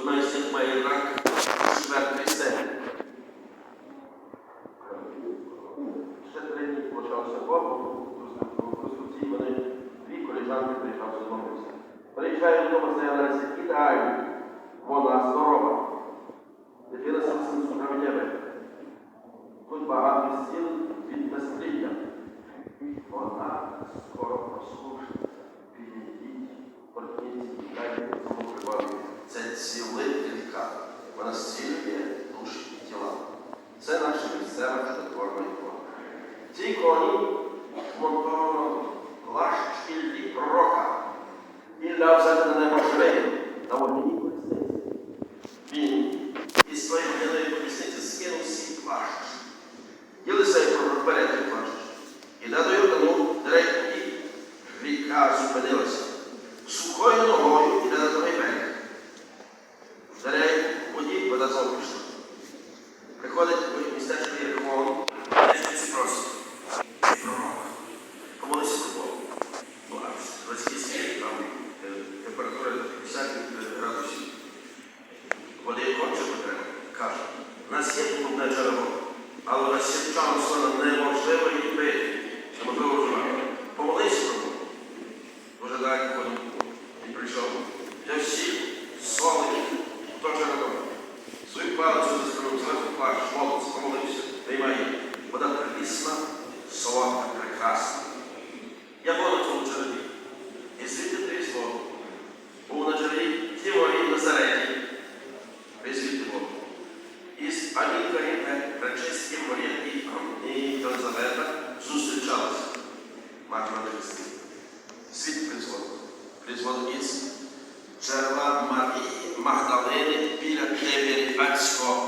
Одна із них має рак четвертої степені. Ще три дні почався в конструкції вони дві коліжанки приїжджав з. Приїжджає додому, з'являється ідеально. Вона здорова. Дитина зовсім справедливе. Тут багато стіл від безпліддя. Вона скоро послушна. Вона зцілює душі і тіла. Це наша місцева чудотворна ікона. Ті коні, іконі Приходить в містечко Єрихон, десь просить. Пророк, помолися в російській там е, температура 50 градусів. Води конче потреба. Каже, у нас є клубне джерело, але у нас є часу неможливо її пити. Неможливо вживати. Помолися Бога. Дуже далі ходив. Він прийшов. Для всіх солить, хто джерело. Свою палицю заскорив, зверху плащ, молодець, помолився, приймає. Вода прилісна, солодка, прекрасна. Я був на цьому джерелі. І звідти ти слово. Був на джерелі в Назареті. Ви звідти Бог. Із Анікою Пречистим Марією і Єлизавета зустрічалися. Мати Христі. Світ призводу. Призводу із джерела Марії Магдалини біля Тиберіатського